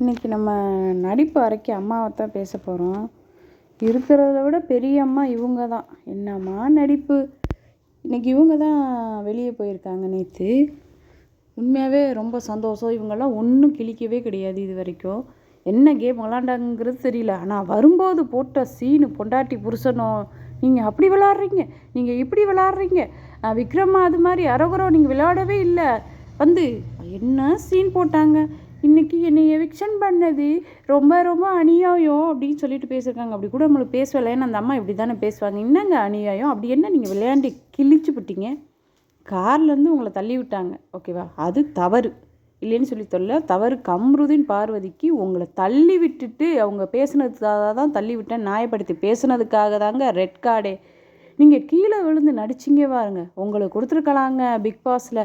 இன்றைக்கி நம்ம நடிப்பு அறைக்கு அம்மாவை தான் பேச போகிறோம் இருக்கிறத விட பெரிய அம்மா இவங்க தான் என்னம்மா நடிப்பு? இன்றைக்கி இவங்க தான் வெளியே போயிருக்காங்க நேற்று உண்மையாகவே ரொம்ப சந்தோஷம். இவங்கெல்லாம் ஒன்றும் கிழிக்கவே கிடையாது இது வரைக்கும். என்ன கேம் விளாண்டாங்கிறது தெரியல. ஆனால் வரும்போது போட்ட சீனு பொண்டாட்டி புருஷனோ நீங்கள் அப்படி விளாட்றீங்க நீங்கள் இப்படி விளாட்றீங்க விக்ரமா அது மாதிரி அரகுரம் நீங்கள் விளையாடவே இல்லை. வந்து என்ன சீன் போட்டாங்க? இன்றைக்கி என்னை எவிக்ஷன் பண்ணது ரொம்ப ரொம்ப அநியாயம் அப்படின்னு சொல்லிட்டு பேசியிருக்காங்க. அப்படி கூட நம்மளுக்கு பேசலை. ஏன்னா அந்த அம்மா இப்படி தானே பேசுவாங்க. என்னங்க அநியாயம்? அப்படி என்ன நீங்கள் விளையாண்டு கிழிச்சு விட்டீங்க கார்லேருந்து உங்களை தள்ளி விட்டாங்க. ஓகேவா அது தவறு. இல்லைன்னு சொல்லி சொல்ல தவறு கம்ருதின் பார்வதிக்கு உங்களை தள்ளி விட்டுட்டு அவங்க பேசுனதுக்காக தான் தள்ளி விட்டேன். நியாயப்படுத்தி பேசுனதுக்காக தாங்க ரெட் கார்டே நீங்கள் கீழே விழுந்து நடிச்சிங்க பாருங்க. உங்களுக்கு கொடுத்துருக்கலாங்க பிக் பாஸில்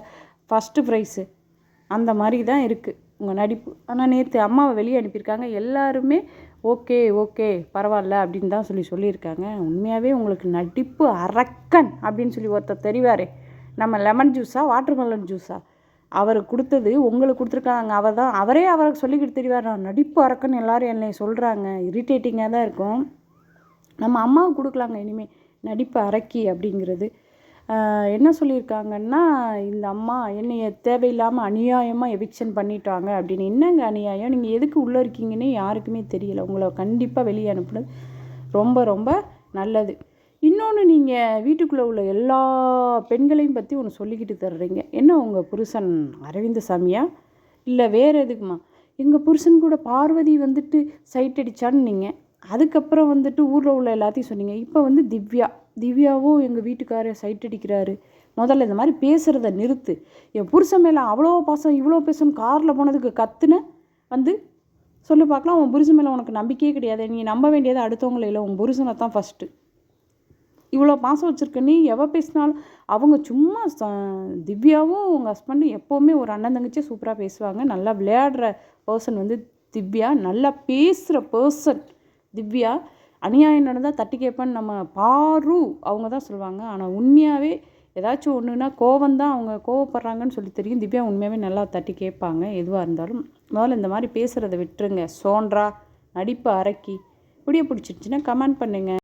ஃபஸ்ட்டு ப்ரைஸு அந்த மாதிரி தான் இருக்குது உங்கள் நடிப்பு. ஆனால் நேற்று அம்மாவை வெளியே அனுப்பியிருக்காங்க. எல்லாருமே ஓகே ஓகே பரவாயில்ல அப்படின்னு தான் சொல்லி சொல்லியிருக்காங்க. உண்மையாகவே உங்களுக்கு நடிப்பு அரக்கன் அப்படின்னு சொல்லி ஒருத்தர் தெரிவாரே. நம்ம லெமன் ஜூஸா வாட்டர் மெலன் ஜூஸா அவர் கொடுத்தது உங்களுக்கு கொடுத்துருக்காங்க. அவர் தான் அவரே அவருக்கு சொல்லிக்கிட்டு தெரிவார். நான் நடிப்பு அரக்கன் எல்லோரும் என்னை சொல்கிறாங்க இரிட்டேட்டிங்காக தான் இருக்கும். நம்ம அம்மாவுக்கு கொடுக்கலாங்க இனிமேல் நடிப்பு அரக்கி அப்படிங்கிறது. என்ன சொல்லியிருக்காங்கன்னா இந்த அம்மா என்னைய தேவையில்லாமல் அநியாயமாக எவிக்ஷன் பண்ணிட்டாங்க அப்படின்னு. என்னங்க அநியாயம்? நீங்கள் எதுக்கு உள்ளே இருக்கீங்கன்னு யாருக்குமே தெரியல. உங்களை கண்டிப்பாக வெளியே அனுப்புனது ரொம்ப ரொம்ப நல்லது. இன்னொன்று நீங்கள் வீட்டுக்குள்ளே உள்ள எல்லா பெண்களையும் பற்றி ஒன்று சொல்லிக்கிட்டு தர்றீங்க. என்ன உங்கள் புருஷன் அரவிந்த சாமியா? இல்லை வேறு எதுக்குமா? எங்கள் புருஷன் கூட பார்வதி வந்துட்டு சைட் அடித்தான்னு நீங்கள் அதுக்கப்புறம் வந்துட்டு ஊரில் உள்ள எல்லாத்தையும் சொன்னீங்க. இப்போ வந்து திவ்யா. திவ்யாவும் எங்கள் வீட்டுக்காரர் சைட் அடிக்கிறாரு. முதல்ல இந்த மாதிரி பேசுகிறத நிறுத்து. என் புருஷன் மேலே அவ்வளோ பாசம் இவ்வளோ பேசணும் காரில் போனதுக்கு கத்துன வந்து சொல்லி பார்க்கலாம் உன் புருஷன் மேலே உனக்கு நம்பிக்கையே கிடையாது. நீ நம்ப வேண்டியது அடுத்தவங்கள இல்லை உன் புருஷனை தான் ஃபஸ்ட்டு இவ்வளோ பாசம் வச்சுருக்க நீ எவ பேசினாலும் அவங்க சும்மா திவ்யாவும் உங்கள் ஹஸ்பண்டும் எப்போவுமே ஒரு அண்ணன் தங்கச்சியே சூப்பராக பேசுவாங்க. நல்லா விளையாடுற பர்சன் வந்து திவ்யா. நல்லா பேசுகிற பர்சன் திவ்யா. அநியாயம் நடந்தால் தட்டி கேட்பேன்னு நம்ம பாரு அவங்க தான் சொல்லுவாங்க. ஆனால் உண்மையாகவே ஏதாச்சும் ஒன்றுனா கோவம் தான் அவங்க கோவப்படுறாங்கன்னு சொல்லி தெரியும். திவ்யா உண்மையாகவே நல்லா தட்டி கேட்பாங்க. எதுவாக இருந்தாலும் முதல்ல இந்த மாதிரி பேசுகிறத விட்டுருங்க. சோன்றா நடிப்பு அரக்கி இப்படியே பிடிச்சிருச்சுன்னா கமெண்ட் பண்ணுங்கள்